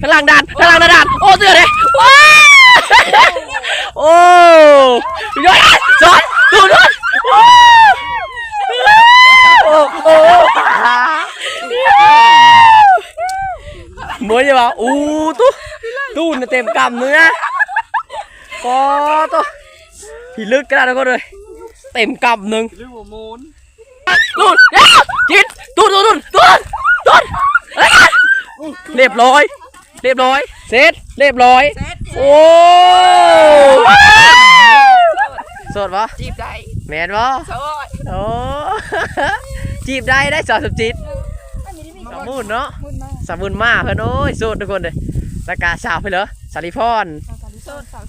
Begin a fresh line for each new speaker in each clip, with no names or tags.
ข้างล่างด่านข้างล่างด่าน โอ้เสือเลยว้าโอ้ยอดสอนดูดูโอ้โอ้เมือยังวะอู้ตู้ตู้เต็มกำเนื้อปอตัวพี่ลึกกระดาษก็เลยเต็มกำหนึ่ง
เรื่องหัวมูล
ตูนกินตูนตูนตูนตูนตูนเรียบร้อย เรียบร้อย เสร็จ เรียบร้อย โอ้สดปะ
จีบได้
แมนปะ
สวัสดี
โอ้จีบได้ได้สาวสมจิตสามหมุนเนาะสามหมุนมาเพื่อนโอ้ยโสดทุกคนเลยแล้วกาสาวไปเหรอสาริพร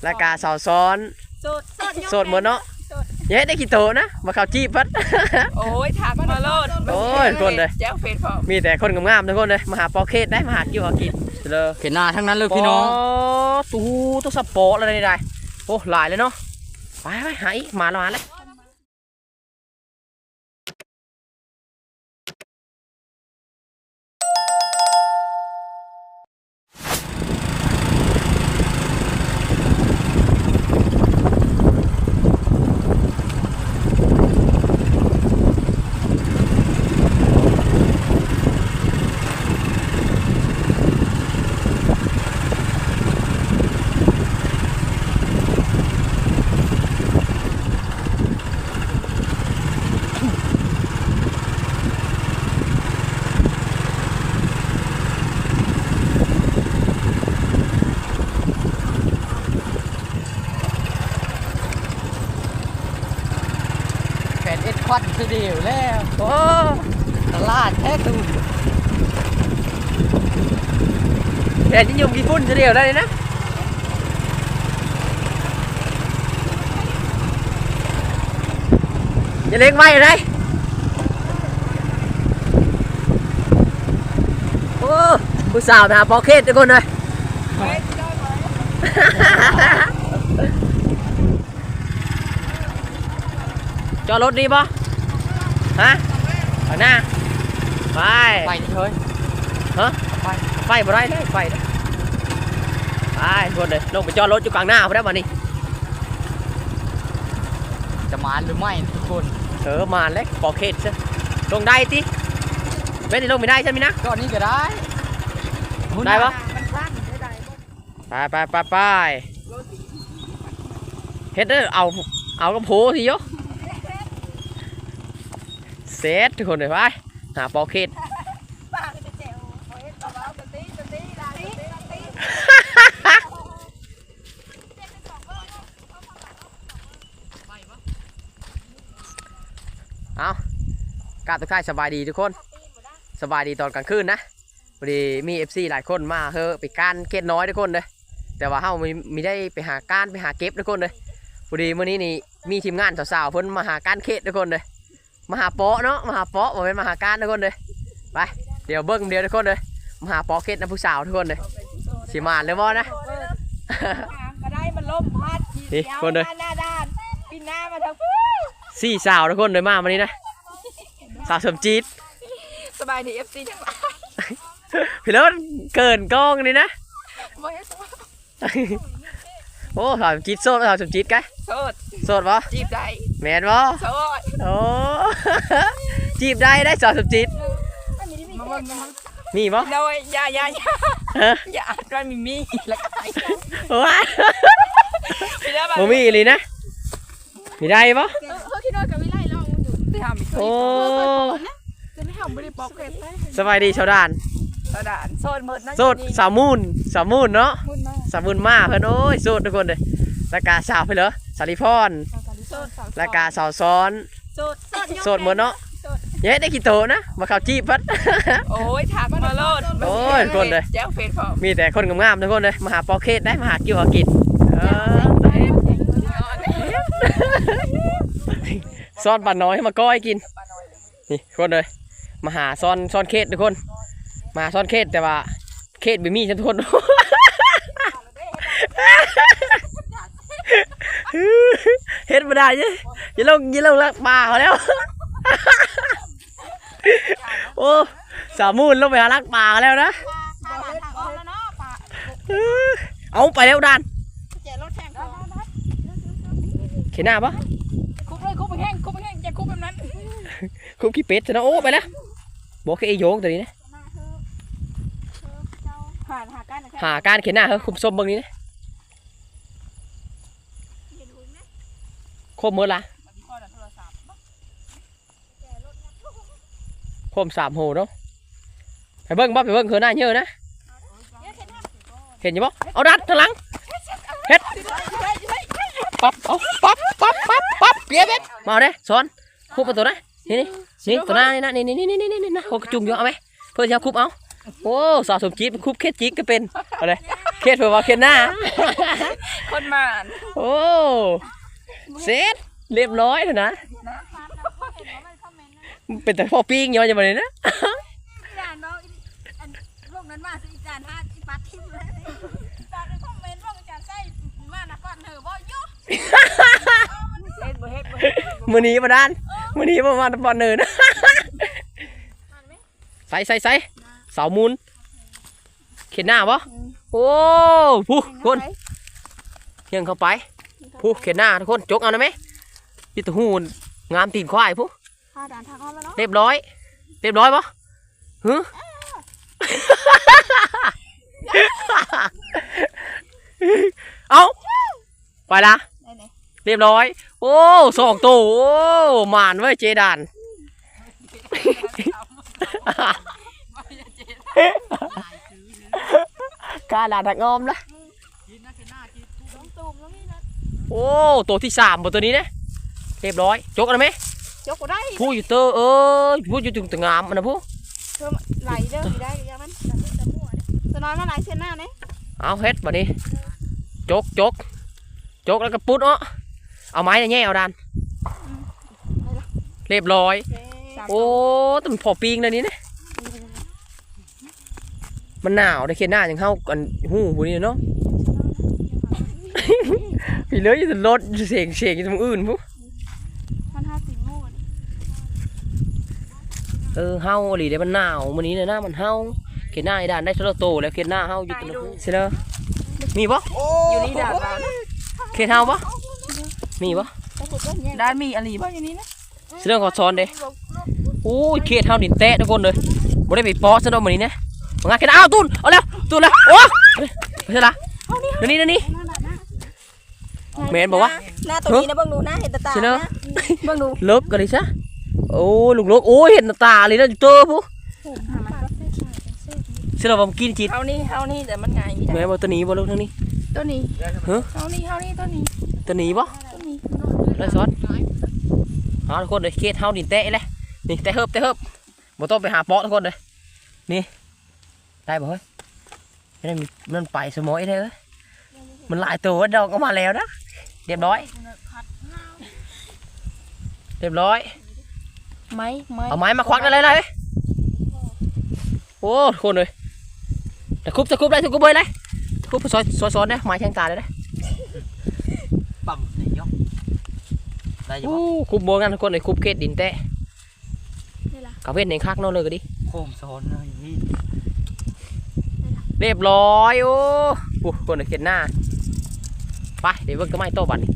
แล้วกาสาวซ้อน
โสด
โสดหมดเนาะเย้ได้กี่โตนะมาเข้าจีบพัด
โอ้ยถักมาโลด
โอ้ยคนเลย
แจ้งเฟซพร้อม
มีแต่คนงามๆทุกคนเลยมาหาปอเคสได้มาหากิ้วหากิน เลย
เห็นหน้าทั้งนั้นเลยพี่น้อง
ตู้ตู้สปอร์ตอะไรได้โอ้หลายเลยเนาะไปไปหาอีกมาแล้วมาแล้ว
นเอ็ดควันคือเดียวแล้ว
โอ้
ตลาดแท้ตูน
แดดยิ่งยงกี่ฝุ่นจะเดียวได้เลยนะอย่าเล็งไว้เลยโอ้ผู้สาวนะปอเคสทุกคนเลยจอดรถดีปะ ฮะข้างหน้าไป
ไปนี่เฮ้ย
ฮะ
ไป
ไฟบ่ได้เลยไฟนะไปทุกคนเลยลงไปจอดรถอยู่กลางหน้าพอได้มานี่
จะมาหรือไม่ทุกคน
เออมาแล้วปอเคสซะลงได้ติไม่ได้ลงไม่ได้ใช่ไหมนะ
ก็นี้ก็ได้
ได้ปะ
มันสั้นได้ได้
ไปไปไปไปเฮ็ดเด้อเอาเอากระโพทีโย เซตทุกคนเลยไปหาปอเคส
ป้าก็ต
เอากาบทุกท่านสบายดีทุกคน สบายดีตอนกลางคืนนะพอดีมี FC หลายคนมาเฮอไปก้านเกตน้อยทุกคนเลยแต่ว่าเฮาไม่ไม่ได้ไปหาก้านไปหาเก็บทุกคนเลยพอดีมื้อนี้นี่มีทีมงานสาวๆเพิ่นมาหาก้านเขตทุกคนเลย มาหาเปาะเนาะมาหาเปาะบ่แม่นมาหาก้านทุกคนเลยไปเดี๋ยวเบิ่งเดียวทุกคนเลยมาหาเปาะเขตนะผู้สาวทุกคนเลยสิมานเลยบ่นะ
ก็ได้มันล่มพัด
นี่คนเลย
หน้าด้านปีหน้ามาทาง
สี่สาวทุกคนเลยมาวันนี้นะสาวสมจีด
สบายดีเอฟซีทั้งหลาย
พี่เลิศเกินกล้องนี่นะ
บ่ให้สบาย
โอ้สาวสมจีดโสดสาวสมจีดกะ
โสด
โสดปะ
จีบได้
แมนปะ
โสด
โอ้ จีบได้ได้สาวสมจีด
มาเบิ่งนะ
มีปะ
โดยอย่าอย่าอย่า
ฮะ
อย่าอ่านว่ามีมีแล้วก็ไป
ว้า
ไปแล้วแบบ
โมมีอีหลีนะมีได้ปะ
เขาคิดว่ากับวิไลลองอยู่ที่ทำอีก
โอ้
จะไม่ทำบริบอกเกตได้
สบายดีชาวด่าน
กระดานโซนหมดนะ
โสดสาวมูนสาวมูนเนาะ
มุนมาก
สาวมูนมาเพิ่นโอ้ยโสดทุกคนเลยแล้วกาสาวไปเหรอสาริพร
โซนสาว
แล้วกาสาวซ้อน
โซน
โสดหมดเนาะเย้ได้กี่โตนะมาเข้าจีบพัด
โอ้ยถักมาโลด
โอ้ยคนเลย
แจ้งเฟซพร้อม
มีแต่คนงามๆทุกคนเลยมาหาปอเคสได้มาหากิ้วหากินเออซ่อนปลาน้อยให้มาก้อยกินนี่ทุกคนเลยมาหาซ่อนซ่อนเคสทุกคน มาซ่อนเคสแต่ว่าเคสไม่มีฉันทุกคน เฮ็ดมาได้ยังอย่าลงอย่าลงลักปลาเขาแล้ว โอ้สามมูลลงไปหาลักปลาเขาแล้วนะ
ปลาหลานถักออกแล้วเนาะปลา
เออเอาไปแล้วดาน
แจรถแข่งก่อน
เขียนหน้าปะ
คุบเลยคุบไปแห้งคุบไปแห้งจะคุบแบบนั้น
คุบขี้เป็ดซะเนาะโอ้ไปแล้วบอกแค่ไอ้โยงตัวนี้นะ
หาหากันนะ
หาการเขียนหน้าเฮ้ยคุมส้มเบางนี้นะ โคมเมื่อละโคมสามโหเนาะไปเบิ้งบ่ไปเบิ้งเคือหน้าเยอะนะเห็นอยังบ่เอาดัดทางหลังเฮ็ดปั๊บเอาปั๊บปั๊บปั๊บปั๊บเปียเบ็ดมาเอาเด้สอนคุบประตูนะนี่นี่นี่ตัวหน้านี่นะนี่นี่นี่นี่นี่นี่นะโคกระจุงอยู่เอาไหมเพื่อจะเอาคุบเอาโอ้สาวสมจิตคุบเคสจิกก็เป็นอะไรเคสเผื่อว่าเคสหน้า
คนมา
โอ้ เสร็จเรียบร้อยแล้วนะเป็นแต่พ่อปิ้งย้อนยังไงนะ
จานน้องอันลูกนั้นมาสิจานห้าอีปัดทิมเลยจานในคอมเมนต์ว่าจานใส่มานะก่อนเถอะบ่ยุเฮ็ดบ่เฮ็ดบ่เฮ็ด
มือนี้มาด้านมือนี้ประมาณปอนเนินนะใส่ใส่ใส่เสามูลเขียนหน้าปะโอ้ผู้คนเฮียงเข้าไป ผู้เขียนหน้าทุกคนจกเอาได้ไหมยี่ตัวหูงามตีนควายผู้
พาด่านทางอ้อมแล้วเนาะ
เรียบร้อย เรียบร้อยปะฮึเอาไปละ
ไหน
เรียบร้อย โอ้สองตัวโอ้หมานเว้ยเจดานกล้าด่าดักงอมละ
ๆต้องตูมแล้วนี่นะ
โอ้ตัวที่สามบนตัวนี้นะเรียบร้อยจกอะไรไหม
ยกก็ได้
ผู้อยู่เตอร์เออผู้อยู่ถึงตึงงามมันนะผู้
เพิ่มไหลเด้อสิได้ยังมันตัวน้อยมาไหลเส้นหน้าเนี่ย
เอาเฮ็ดบัดนี้จกจกจกแล้วก็ปุ๊ดเนาะเอาไม้เนี่ยแง่เอาดานเรียบร้อย โอ้แต่มันพอปีงเลยนี้นะมันหนาวได้เขียนหน้าอย่างเข้ากันหูบุนี่เนาะ พี่เลยจะรถเสียงเสียงอยู่ตรงอื่นปุ๊
พันห้าสิบโง่
เออเฮาหลีเดี๋ยวมันหนาวมันนี้เลยนะมันเฮาเขียนหน้าไอ้ด่านได้ทรโตแล้วเขียนหน้าเฮาอยู่ตรงนั้นใช่เลยมีปะ
อยู่นี่ด่านเรา
เขียนเฮาปะมีปะ
ด้านมีอะไรบ้างอยู่นี่นะ
เรื่องขอซ้อนเด้โอ้ยเขียนเฮาดินแตะทุกคนเลยบ่ได้ไปปอซะดอกมันนี้นะมางานเขียนอ้าวตุนเอาแล้วตุนแล้วโอ้ไม่ใช่ละเดี๋ยวนี้เดี๋ยวนี้ เมนบอกว่า
หน้าตัวนี้นะเบิ่งดูหน้าเห็นตาตา
ใช่เนอะ
เบิ่งดู
เลิกกันดิซะโอ้ลูกลูกโอ้ยเห็นตาเลยนะอยู่เตอร์ปุ๊เชื่อเราผมกินจิต
เฮานี่เฮานี่แต่มันไง
แม่บอกตัวนี้บ่ลูกทางนี้
ตัวนี้
ฮะ
เฮานี่เฮานี่ตัวนี้
ตัวนี้บ่
ตัวนี้
ได้ซอสเอาทุกคนเลยเคสเฮาดินแตะเลยนี่แตะเฮิบแตะเฮิบบ่ต้องไปหาเปาะทุกคนเลยนี่ได้บ่เฮ้ยไม่ได้มีมันไปสมอยได้เอ้ยมันหลายตัวดอกก็มาแล้วนะ เรียบร้อย เรียบร้อย
ไม้ไม้
เอาไม้มาควักได้เลยเลยโอ้ทุกคนเลยตะคุบตะคุบได้ตะคุบเลยเลยตะคุบซอยซอยซอยได้ไม้แทงตาเลยนะ
ปั๊มนี่ยกได้อยัง
โอ้คุบโบกันทุกคนเลยคุบเคสดินแตะ
นี่ล่ะ
กับเวทในคักเนอนเลยก็ดิ
โค้งซ้อนเลยนี่
เรียบร้อยโอ้โหคนเลยเขียนหน้า ไปเดี๋ยวเบิ่งก็ไม่โตบัดนี้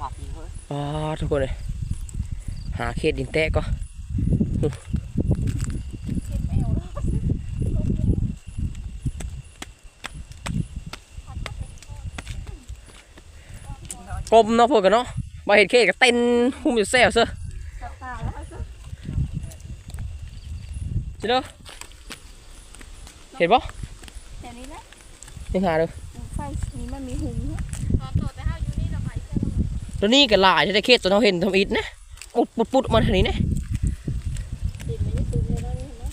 ปั๊มนี่เฮ้ย
อ๋อทุกคนเลยหาเคสดินแตะก็กลมเนาะพวกกันเนาะมาเห็นเคสก็เต้นหุ่มอยู่แซวเซอ
ตาแล้ว
จิเด้อเห็นปะ
แต่นี้นะ
ยั งหาเด้อ
ไฟนี้มันมีหุง
ตัวนี้ก็หลายได้เคสตัวเราเห็นทำอิดนะปุดปุดปุดมาทางนี้นะ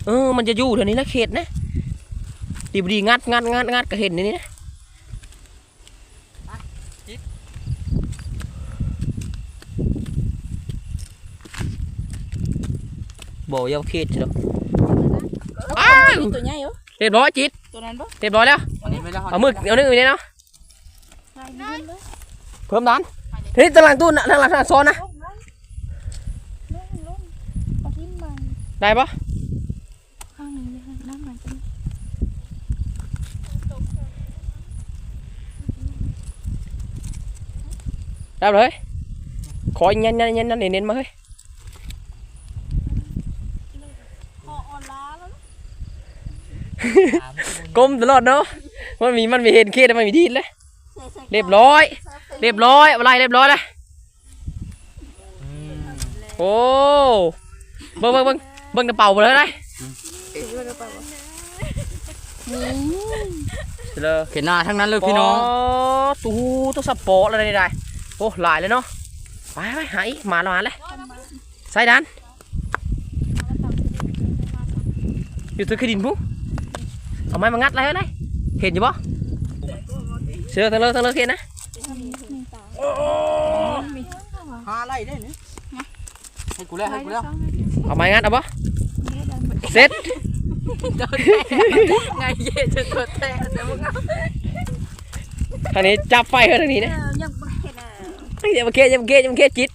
เออ มันจะอยู่ทางนี้นะเขตนะดีบดีงัดงัดงัดงัดก็เห็นในนี้นะบอกยาวเขตจ้ะอ้าว
ตัวใหญ่เหรอ
เรียบร้อยจิต
ตัวนั้นปะ
เรียบร้อยแล้ว
ở mực ở nước này nó phơm
đón. Thế tôi làm tôi đang làm làm son á. Đây bó đâu đấy, khói nhanh nhanh
nhanh nhanh lên lên mới từ
lọt đâu มดันทีนี้ตารางตู้น่ะทางหลังทางซ้อนนะ
ลงลงลงลงเอาทิ้งมัน
ได้ปะ
ข้างหนึ่งนี่ข้างนั่งมันจะ
รับเลยขอยันยันยันยันเน้นๆมาเฮ้ย
พอออนล้าแล้ว
กลมตลอดเนาะมันมีมันมีเห็นเคสมันมีทีเลยเรียบร้อย เรียบร้อยอะไรเรียบร้อยเลย
อืม
โอ้เบิ้งเบิ้งเบิ้งเบิ้งกระเป๋าไปเลยได้เลย
เห็นหน้าทั้งนั้นเลยพี่น้อง
ตู้ตู้สปอร์ตอะไรได้โอ้หลายเลยเนาะไปไปหายมาแล้วมาเลยใส่ดันอยู่ตัวขึ้นดินปุ๊เอาไม้มางัดอะไรไว้เลย เห็นอยู่ปะเสือทั้งเลยทั้งเลยเห็นนะ
หาอะไรได้เนี่ยให้กูแล้วให้กูแล้ว
เอาไม้งัดเอาปะเสร็จ
ไงเย่จะตัวแตกแต่มึงเอา
ทางนี้จับไฟเขาทางนี้นะ
ยังไม่เห็นอะ
อย่ามาเกะอย่ามาเกะอย่ามาเกะจิต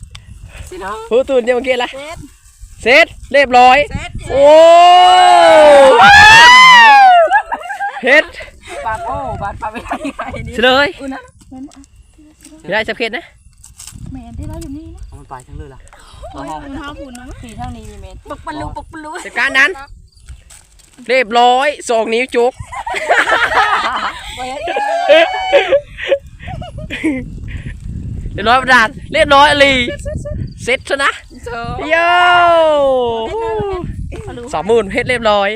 สิเนาะ
หูตูนอย่ามาเกะละ
เซ็ต
เสร็จเรียบร้อย
เซ็ต
โอ้เฮ็ด
ปาดโอ้ปาดปาดไปได้ไงนี่
เฉลย
อุ้ยนะ
ไม่ได้สับเข็ดนะ
แม่ที่เราอยู่นี่นะ
เอามันไปทั้งเลยล่ะ
โอ้ยมันเท้าหุ่นนะขี่ทางนี้มีเมนปกปลูปกปลู
จัดการนั้น เรียบร้อยสองนิ้วจุกเรียบร้อยประดานเรียบร้อยอลีเสร็จซะนะโย่สองหมื่นเฮ็ดเรียบร้อย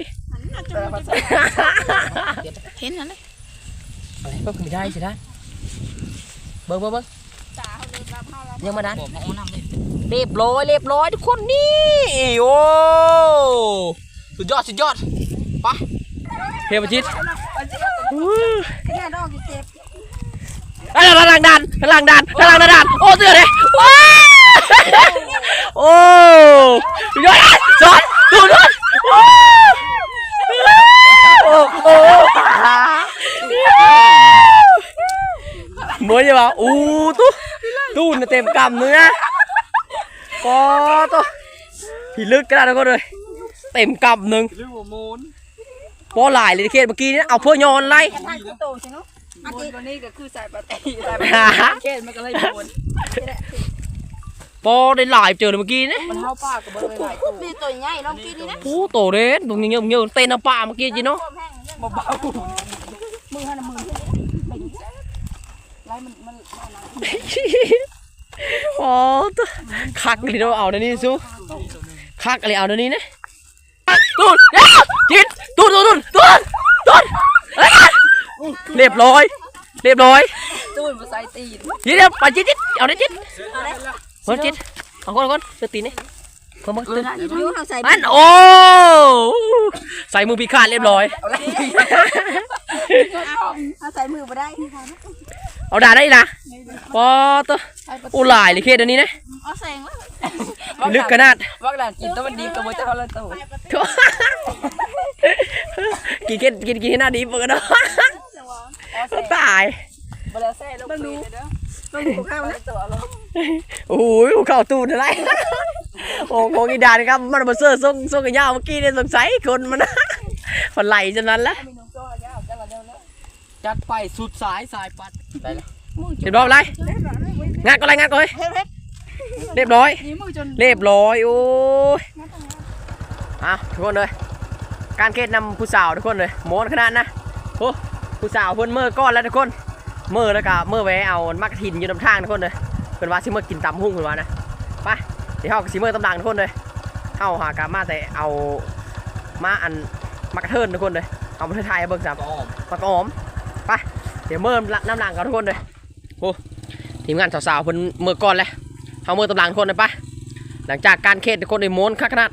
เห็นนั่นเลย
อะไรก็ไม่ได้ใช่ไหมเบิ้งเบิ้งเบิ้ง
ตาเขาเลยตาเขาเรา
ยังมาดัน
บอกมาเอาน้ำเลย
เรียบร้อยเรียบร้อยทุกคนนี่โอ้สุดยอดสุดยอดไปเฮียประชิด
แค่ดอกเจ็บ
ไอ้ยหลังดันหลังดันหลังดันโอ้เสือเลยว้าวโอ้สุดยอดสอนดูดูโอ้โอ้โอ้ เหมือนจะว่าอู้ตู้ตู้น่ะเต็มกำเนื้อก็ตัวพี่ลึกกระดาษก็เลย เต็มกำหนึ่ง
หรือว่ามูน
พอหลายเลยเคสเมื่อกี้นี่เอาเพื่อยอนไล่
ทางกูโตใช่เนาะอันนี้ตัวนี้ก็คือสายปาตีสาย
ฮ่าฮ่า
เกณฑ์มันก็เลยโดน
พอได้หลายเจอเลยเมื่อกี้นี่
มันเท้าป้ากับเบอร์หลายตัวนี่ตัวใหญ่ลองกินนี่นะ
โอ้โตเด่นตรงนี้เงี้ยเงี้ยเต้นน้ำปลาเมื่อกี้จีเนาะ
เบาๆมือหันมือไรมันมัน
โอ้ตัวคักเลยเราเอาเดี๋ยวนี้ซูคักเลยเอาเดี๋ยวนี้นะตูนเอ้าจิตตูนตูนตูนตูนตูนเอ้ยเรียบร้อยเรียบร้อย
ตู้มันใส่ตีน
จิตเดี๋ยวไปจิตจิตเอาได้จิต
เอาเลย
เพิ่มจิตเอาก่อนเอาก่อนเสื้อตีนนี่เพิ่มเพิ่มตื่น
ยูทางใส่
อันโอ้ใส่มือพิฆาตเรียบร้อย
เอาใส่มือมาได้
เอาด่าได้อีกนะปอตัวโอ้หลายเลยเคสเดี๋ยวนี้นะ
เอาแสงแล้ว
ลึกขนาด
ว่าหลานกินตัวมันดีกับมันจะเขาละตัว
กินกินกินกินให้หน้าดีเปิดเนาะตาย
มาแล้วแซ่ลูกดูต้องดูข้าวนะตัวเรา
โอ้ยหัวเข่าตูนอะไรโอ้โหกีดานครับมันมาเซอร์ส่งส่งกันยาวเมื่อกี้เนี่ยสงสัยคนมันนะมันไหลจนนั้นละ
มีนุ่มโจ้ยาวจะมาเร็วแล้ว
จัดไปสุดสายสายปัดได้แล้ว
เรียบร้อยอะไรงานก็อะไรงานก็เลย
เฮ้ยเฮ้ย
เรียบร้อย
นี่มือจน
เรียบร้อยโอ้ยอะทุกคนเลยการเกตนำผู้สาวทุกคนเลยโมนขนาดนะโอ้ผู้สาวเพิ่นเมื่อก้อนแล้วทุกคนเมื่อแล้วก็เมื่อแวะเอามักกะถินอยู่นำทางทุกคนเลยเพิ่นว่าสิเมื่อกินตำหุ่งเพิ่นว่านะไปเดี๋ยวเฮาก็สิเมื่อตำดังทุกคนเลยเฮาหากามาแต่เอามาอันมักกะเทินทุกคนเลยเอามาไทยๆให้เบิ่งซ้ำ
ก็อ้อม
มากระหอม ไปเดี๋ยวเมื่อน้ำหลังกันทุกคนเลยโอ้ทีมงานสาวๆเพิ่นเมื่อก่อนเลยเอาเมื่อตำลังทุกคนเลยไปหลังจากการเคสทุกคนในโม้วนคักขนาด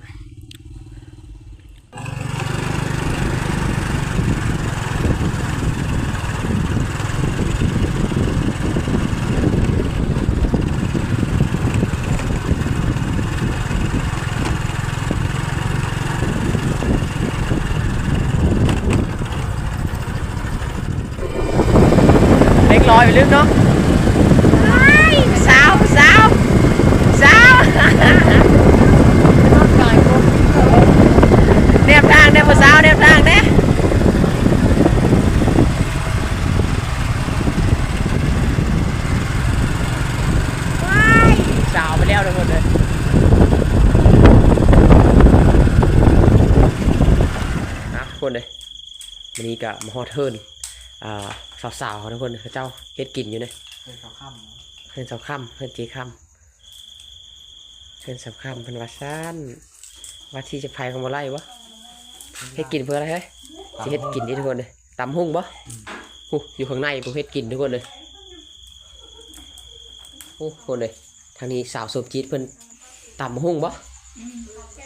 อยไปลืมเนาะสาวสาวสาวแนบทางแนบสาวแนบทางเด้สาไปแล้วทั้งหเลยนะคนเลยวันนี้กะมฮอตเทิร์ อ่าสาวๆเขาทุกคนเขาเจ้าเฮ็ดกินอยู่เนี่ย
เป็นข้าวค่ำเนาะ
เพื่อนสาวค่ำเพื่อนจีค่ำเพื่อนสาวค่ำเป็นวัดซ่านวัดที่จะพายของมาไล่วะเฮ็ดกินเพื่ออะไรเฮ้ยจะเฮ็ดกินนี่ทุกคนเลยตำหุ่งปะหูอยู่ข้างในผมเฮ็ดกินทุกคนเลยโอ้คนเลยทางนี้สาวสมจีดเพิ่นตำหุ่งปะ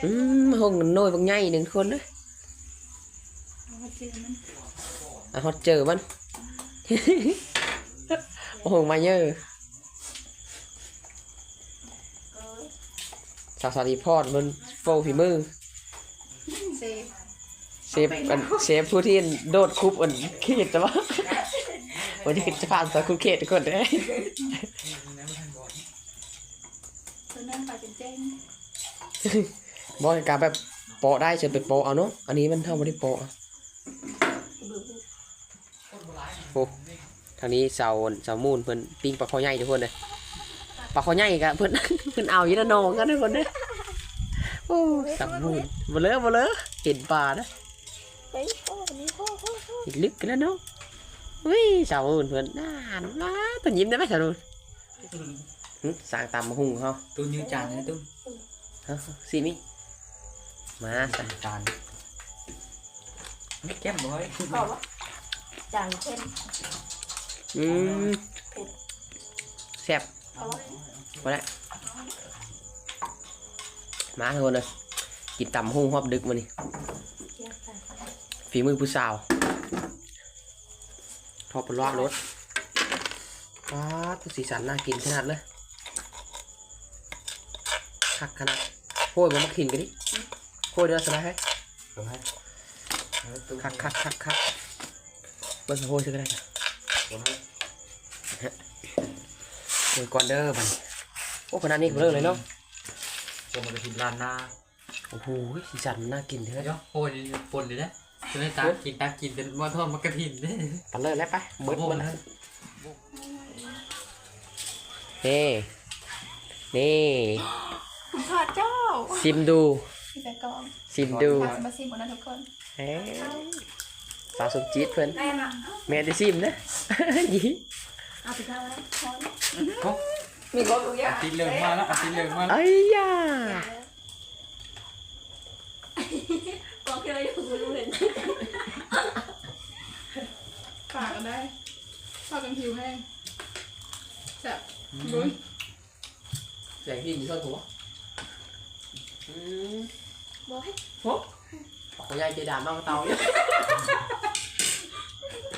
อืมหุ่งน้อยบางใหญ่หนึ่งทุกคนเลย อะฮอตเจอมันโอ้โหมาเยอะสาวสารีพอดมันโฟฝีมือ
เซฟ
เซฟอันเซฟผู้ที่โดดคุบอันเขตแต่ว่าวันนี้จะผ่านสายคุบเขตทุกคนเลย
ตัวนั้นไปเป็นเจ้ง
บอกในการแบบโปะได้เชิญไปโปะเอาเนาะอันนี้มันเท่าไม่ได้โปะอะ โอ้ทางนี้เสาเสามูนเพิ่นปิ้งปลาคอใหญ่ทุกคนเลยปลาคอใหญ่กะเพิ่นเพิ่นเอาอยู่นะน้องกันทุกคนเลยโอ้เสามูนบ่เลอะบ่เลอะเห็นปลานะ
ไปพ่อคนนี้พ่อพ่อพ่อ
อีกลึกกันแล้วเนาะอุ้ยสาวอื่นเพื่อนน่านว้าตัวยิ้มได้ไหมสาวอื่นหึสร้างตามมาหุงเขา
ตุ้นยืนจานนะตุ้น
เฮ้ยสิมิมาส
จานไม่แก้มบ่อย
พ่อวะ จางเข้ม
อืมแซ่บ
พ่อวะ
มาแล้วมาทุกคนเลยกินตำหุงฮอบดึกมานี่
เที่ยงกัน
ฝีมือผู้สาวทอดปลาลรสว้าตัวสีสันน่ากินขนาดเลยคักขนาดโค้ยมามากินกันดิโค้ยเดือดสบายไหม
เดี๋ยวให้ตุ้น
คักคักคักคัก เบิ้งโห้ยซื้อก็ได้จ้ะ
เดี๋ยวให้
โห้ยก่อนเด้อมันโอ้ขนาดนี้ผมเลิกเลยเนาะ
ผมมากินลานนา
โอ้โหสีสันมันน่ากินเถ
เดี๋
อะ
ยวโอ้ยปนเลยนะจะได้ตากินตากินเป็นมอทอดมะกระถินเด้
ปันเลยแล้วไปเบิด
โอ้
เบิด
นะ
นี่นี่
คุณพ่อเจ้า
ซิมดู
พี่แต่กอง
ซิมดู
มามาซิมหมดนะทุกคน
เอ้ ยสาวสมจีดเพื่อน
แม่มา
แม่ได้ซิมนะยี่
เอาไปข้าวแล้วพอ
ก็
มีรถอยู่ยัง
ตีเหลืองมาแล้วตีเหลืองมาแล้ว
ไอ้ยา
กองที่เราอยู่คุณรู้เห็น
ฝากกันได้ฝากกันผิวแห้งแซ่บบุ้ย
แสงพี่มีส่วนหัวอืม
บอกให้
โอ้ ขอยายเจดามากเตาเนี่ย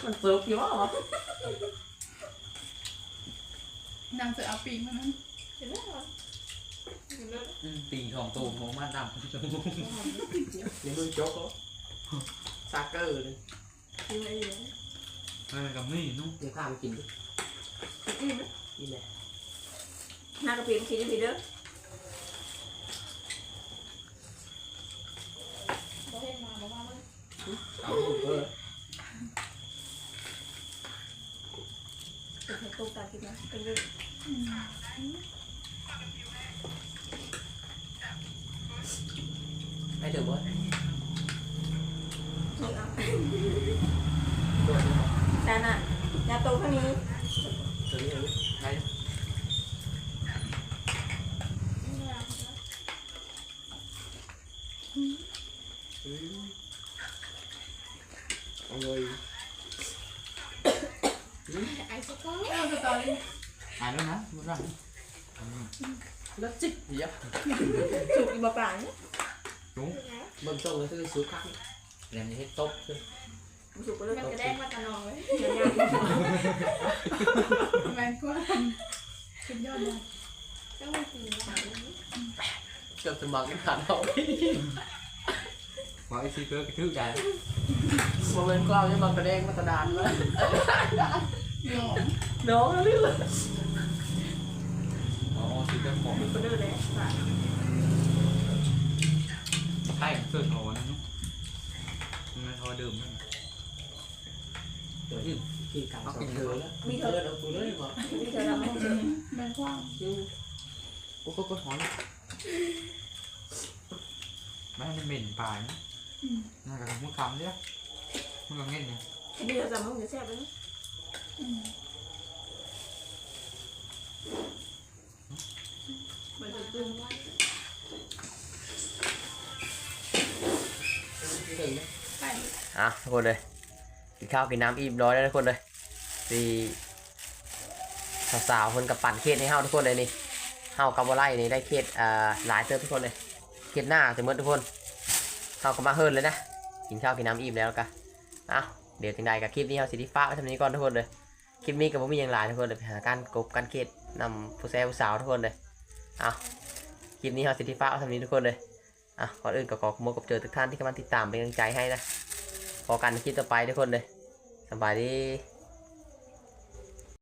มันเฟิร์ฟอยู่วะ
นางเสือเอาปีกมานั้น
เห็นไหมวะ
ตีของตูมองมาดำ
นี่มึงโจ๊กเหรอซากเกอร์เลย
อยู่ไหนอยู่ไหน
มันกับนี่นุ่ม
เดี๋ยวข้ามไปกินดิ
อืม
นี่แหละ
น่ากระเปียกคิดดีเด้อบอกให้มาบอกว่ามึง
เอาเออ
เป็นตัวตากินนะเป็นเรื่อง
ให้เดี๋ยวเบิร์ด
นี่อะ
โดน
แต่น่ะยาโตข้างนี้
ตัวนี้เอาดิ
ไง
เอาเลย
ไอซ์ก็เอาสตอรี่
อ่านแล้วนะมันว่า
แล้วจิกเดี๋ยว
สุกอีบะป่าเนี่ย
จุ้ง
เบิ่งส่งเลยคือซื้อคัก
เรียนให้ตบเลย
สุกไปเลย
มัน
ตก
กระแดงมาตะนองไว้
ยาว
แมนกว่าสุดยอดเลย
ๆต้องมากินหวานนี้
เกือบจะบังกันขาดเอา
ว่าไอ้ซีเกอร์กระทืบใจ
โมเมนต์กล้าวยังบังกระแดงมาตรดานเลย
หยอง
น้องนี่เลย
อ๋อซีเกอร์ของ
ก็เดินเลยป่า
ใช่เสื้อทอนะนุ๊กมันทอเดิมนั่น
เดี๋ยวที่กางสองเธอแล้ว
มี
เธอ
อ
เราตัวเลยบอก
มีเธอเราไม่เจอ
แมนกว้าง
กูก็ก็ถอน
ไม่ให้มันเหม็นปลายนะน่าจะมุดคำเนี่ยมึงก็เงี้ยเนี่ย
อันนี้เราจะมึงจะแซ่บไหม
มันจะตึงไป
อะทุกคนเลยกินข้าวกินน้ำอิ่มร้อยแล้วทุกคนเลยดีสาวๆคนกับปั่นเขตให้เฮาทุกคนเลยนี่เฮากับว่าไล่นี่ได้เขตอ่าหลายเติมทุกคนเลยเขตหน้าจะเมื่อทุกคนเฮาก็มาเฮิร์นเลยนะกินข้าวกินน้ำอิ่มแล้วกันอะเดี๋ยวจังใดกับคลิปนี้เฮาสิที่ฟ้าไว้ทำนี้ก่อนทุกคนเลยคลิปนี้ก็บ่มีอย่างหลายทุกคนเลยหาการกบการเขตนำผู้แซ่ผู้สาวทุกคนเลยเอาคลิปนี้เฮาสิที่ฟ้าไว้ทำนี้ทุกคนเลยอะก่อนอื่นก็ขอขอบคุณกับเจอทุกท่านที่กำลังติดตามเป็นกำลังใจให้นะ พอกันในคลิปต่อไปทุกคนเลยสบายดี